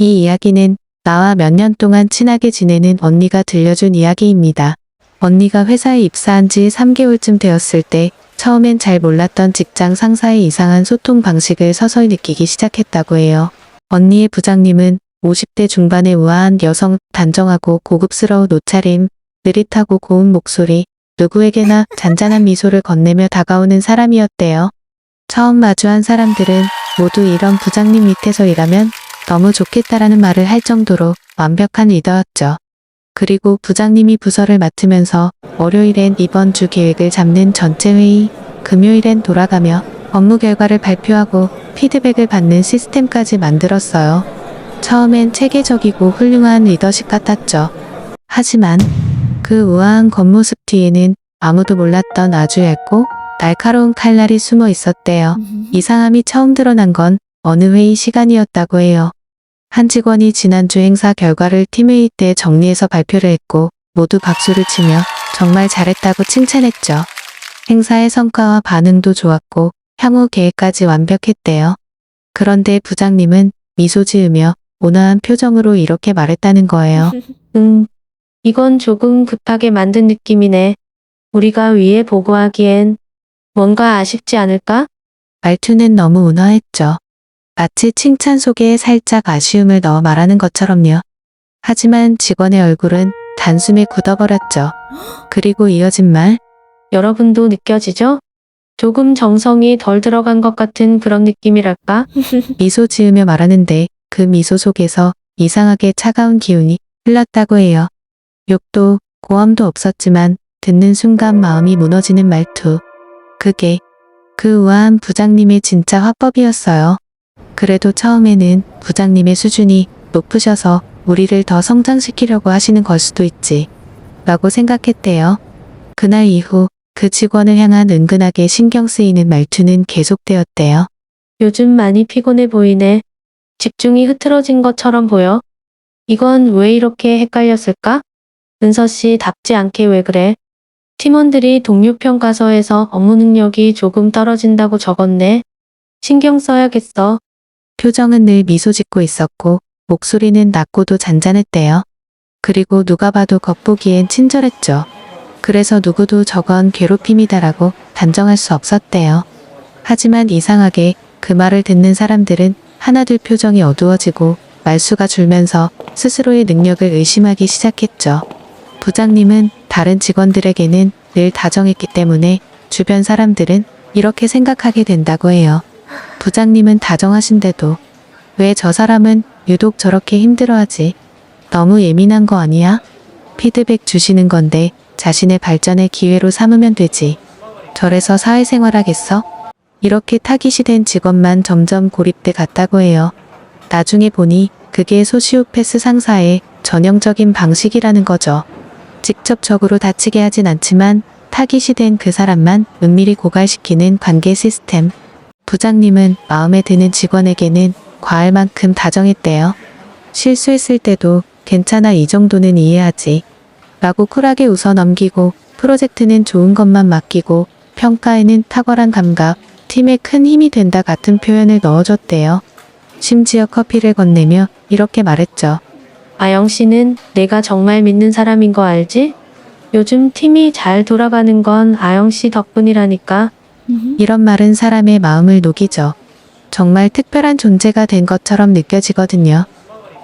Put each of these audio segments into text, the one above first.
이 이야기는 나와 몇 년 동안 친하게 지내는 언니가 들려준 이야기입니다. 언니가 회사에 입사한 지 3개월쯤 되었을 때 처음엔 잘 몰랐던 직장 상사의 이상한 소통 방식을 서서히 느끼기 시작했다고 해요. 언니의 부장님은 50대 중반의 우아한 여성, 단정하고 고급스러운 옷차림, 느릿하고 고운 목소리, 누구에게나 잔잔한 미소를 건네며 다가오는 사람이었대요. 처음 마주한 사람들은 모두 이런 부장님 밑에서 일하면 너무 좋겠다라는 말을 할 정도로 완벽한 리더였죠. 그리고 부장님이 부서를 맡으면서 월요일엔 이번 주 계획을 잡는 전체 회의, 금요일엔 돌아가며 업무 결과를 발표하고 피드백을 받는 시스템까지 만들었어요. 처음엔 체계적이고 훌륭한 리더십 같았죠. 하지만 그 우아한 겉모습 뒤에는 아무도 몰랐던 아주 얇고 날카로운 칼날이 숨어 있었대요. 이상함이 처음 드러난 건 어느 회의 시간이었다고 해요. 한 직원이 지난주 행사 결과를 팀회의 때 정리해서 발표를 했고 모두 박수를 치며 정말 잘했다고 칭찬했죠. 행사의 성과와 반응도 좋았고 향후 계획까지 완벽했대요. 그런데 부장님은 미소 지으며 온화한 표정으로 이렇게 말했다는 거예요. 응, 이건 조금 급하게 만든 느낌이네. 우리가 위에 보고하기엔 뭔가 아쉽지 않을까? 말투는 너무 온화했죠. 마치 칭찬 속에 살짝 아쉬움을 넣어 말하는 것처럼요. 하지만 직원의 얼굴은 단숨에 굳어버렸죠. 그리고 이어진 말, 여러분도 느껴지죠? 조금 정성이 덜 들어간 것 같은 그런 느낌이랄까? 미소 지으며 말하는데 그 미소 속에서 이상하게 차가운 기운이 흘렀다고 해요. 욕도 고함도 없었지만 듣는 순간 마음이 무너지는 말투. 그게 그 우아한 부장님의 진짜 화법이었어요. 그래도 처음에는 부장님의 수준이 높으셔서 우리를 더 성장시키려고 하시는 걸 수도 있지. 라고 생각했대요. 그날 이후 그 직원을 향한 은근하게 신경 쓰이는 말투는 계속되었대요. 요즘 많이 피곤해 보이네. 집중이 흐트러진 것처럼 보여. 이건 왜 이렇게 헷갈렸을까? 은서 씨 답지 않게 왜 그래? 팀원들이 동료 평가서에서 업무 능력이 조금 떨어진다고 적었네. 신경 써야겠어. 표정은 늘 미소 짓고 있었고 목소리는 낮고도 잔잔했대요. 그리고 누가 봐도 겉보기엔 친절했죠. 그래서 누구도 저건 괴롭힘이다라고 단정할 수 없었대요. 하지만 이상하게 그 말을 듣는 사람들은 하나둘 표정이 어두워지고 말수가 줄면서 스스로의 능력을 의심하기 시작했죠. 부장님은 다른 직원들에게는 늘 다정했기 때문에 주변 사람들은 이렇게 생각하게 된다고 해요. 부장님은 다정하신데도 왜 저 사람은 유독 저렇게 힘들어하지? 너무 예민한 거 아니야? 피드백 주시는 건데 자신의 발전의 기회로 삼으면 되지. 저래서 사회생활 하겠어? 이렇게 타깃이 된 직원만 점점 고립돼 갔다고 해요. 나중에 보니 그게 소시오패스 상사의 전형적인 방식이라는 거죠. 직접적으로 다치게 하진 않지만 타깃이 된 그 사람만 은밀히 고갈시키는 관계 시스템. 부장님은 마음에 드는 직원에게는 과할 만큼 다정했대요. 실수했을 때도 괜찮아 이 정도는 이해하지. 라고 쿨하게 웃어 넘기고 프로젝트는 좋은 것만 맡기고 평가에는 탁월한 감각, 팀에 큰 힘이 된다 같은 표현을 넣어줬대요. 심지어 커피를 건네며 이렇게 말했죠. 아영 씨는 내가 정말 믿는 사람인 거 알지? 요즘 팀이 잘 돌아가는 건 아영 씨 덕분이라니까. 이런 말은 사람의 마음을 녹이죠. 정말 특별한 존재가 된 것처럼 느껴지거든요.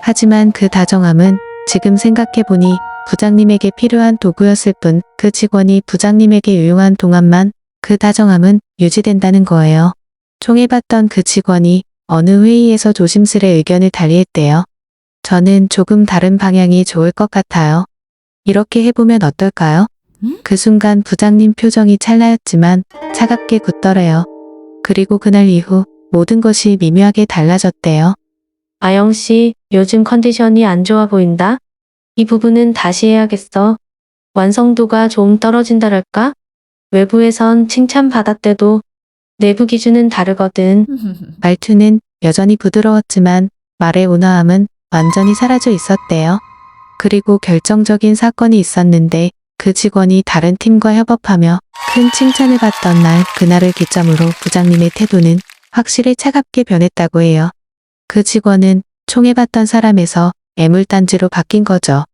하지만 그 다정함은 지금 생각해보니 부장님에게 필요한 도구였을 뿐 그 직원이 부장님에게 유용한 동안만 그 다정함은 유지된다는 거예요. 총해봤던 그 직원이 어느 회의에서 조심스레 의견을 달리했대요. 저는 조금 다른 방향이 좋을 것 같아요. 이렇게 해보면 어떨까요? 그 순간 부장님 표정이 찰나였지만 차갑게 굳더래요. 그리고 그날 이후 모든 것이 미묘하게 달라졌대요. 아영 씨, 요즘 컨디션이 안 좋아 보인다? 이 부분은 다시 해야겠어. 완성도가 좀 떨어진다랄까? 외부에선 칭찬받았대도 내부 기준은 다르거든. 말투는 여전히 부드러웠지만 말의 온화함은 완전히 사라져 있었대요. 그리고 결정적인 사건이 있었는데 그 직원이 다른 팀과 협업하며 큰 칭찬을 받던 날 그날을 기점으로 부장님의 태도는 확실히 차갑게 변했다고 해요. 그 직원은 총애받던 사람에서 애물단지로 바뀐 거죠.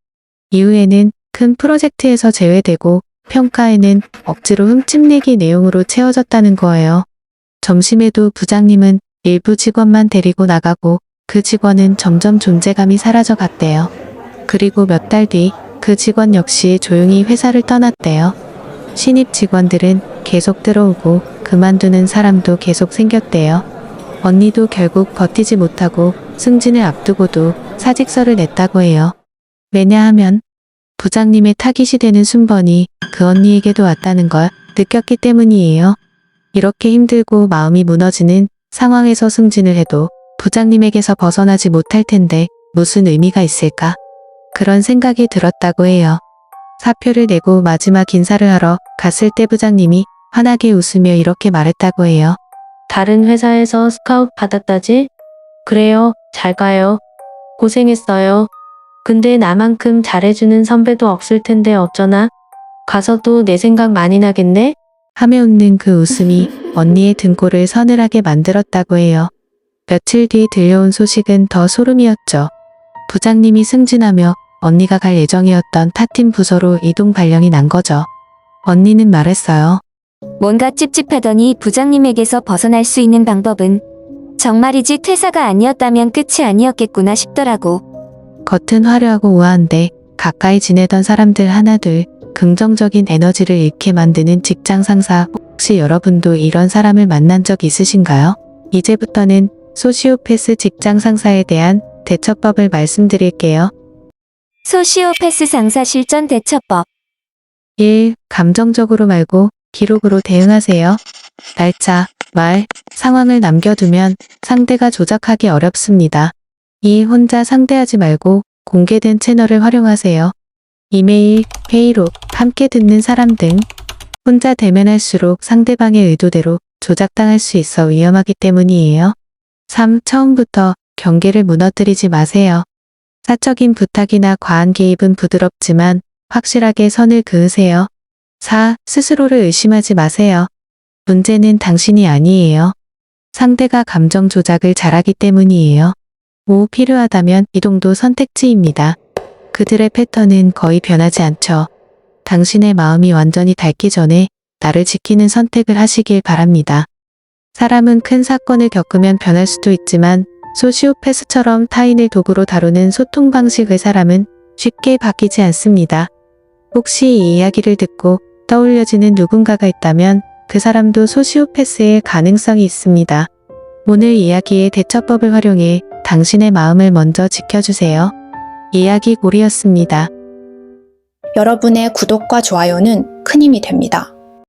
이후에는 큰 프로젝트에서 제외되고 평가에는 억지로 흠집내기 내용으로 채워졌다는 거예요. 점심에도 부장님은 일부 직원만 데리고 나가고 그 직원은 점점 존재감이 사라져 갔대요. 그리고 몇 달 뒤 그 직원 역시 조용히 회사를 떠났대요. 신입 직원들은 계속 들어오고 그만두는 사람도 계속 생겼대요. 언니도 결국 버티지 못하고 승진을 앞두고도 사직서를 냈다고 해요. 왜냐하면 부장님의 타깃이 되는 순번이 그 언니에게도 왔다는 걸 느꼈기 때문이에요. 이렇게 힘들고 마음이 무너지는 상황에서 승진을 해도 부장님에게서 벗어나지 못할 텐데 무슨 의미가 있을까? 그런 생각이 들었다고 해요. 사표를 내고 마지막 인사를 하러 갔을 때 부장님이 환하게 웃으며 이렇게 말했다고 해요. 다른 회사에서 스카웃 받았다지? 그래요. 잘 가요. 고생했어요. 근데 나만큼 잘해주는 선배도 없을 텐데 어쩌나? 가서도 내 생각 많이 나겠네? 하며 웃는 그 웃음이 언니의 등골을 서늘하게 만들었다고 해요. 며칠 뒤 들려온 소식은 더 소름이었죠. 부장님이 승진하며 언니가 갈 예정이었던 타팀 부서로 이동 발령이 난 거죠. 언니는 말했어요. 뭔가 찝찝하더니 부장님에게서 벗어날 수 있는 방법은 정말이지 퇴사가 아니었다면 끝이 아니었겠구나 싶더라고. 겉은 화려하고 우아한데 가까이 지내던 사람들 하나둘 긍정적인 에너지를 잃게 만드는 직장 상사 혹시 여러분도 이런 사람을 만난 적 있으신가요? 이제부터는 소시오패스 직장 상사에 대한 대처법을 말씀드릴게요. 소시오패스 상사 실전 대처법. 1. 감정적으로 말고 기록으로 대응하세요. 날짜, 말, 상황을 남겨두면 상대가 조작하기 어렵습니다. 2. 혼자 상대하지 말고 공개된 채널을 활용하세요. 이메일, 회의록, 함께 듣는 사람 등 혼자 대면할수록 상대방의 의도대로 조작당할 수 있어 위험하기 때문이에요. 3. 처음부터 경계를 무너뜨리지 마세요. 사적인 부탁이나 과한 개입은 부드럽지만 확실하게 선을 그으세요. 4. 스스로를 의심하지 마세요. 문제는 당신이 아니에요. 상대가 감정 조작을 잘하기 때문이에요. 5. 필요하다면 이동도 선택지입니다. 그들의 패턴은 거의 변하지 않죠. 당신의 마음이 완전히 닳기 전에 나를 지키는 선택을 하시길 바랍니다. 사람은 큰 사건을 겪으면 변할 수도 있지만 소시오패스처럼 타인을 도구로 다루는 소통 방식의 사람은 쉽게 바뀌지 않습니다. 혹시 이 이야기를 듣고 떠올려지는 누군가가 있다면 그 사람도 소시오패스의 가능성이 있습니다. 오늘 이야기의 대처법을 활용해 당신의 마음을 먼저 지켜주세요. 이야기 고리였습니다. 여러분의 구독과 좋아요는 큰 힘이 됩니다.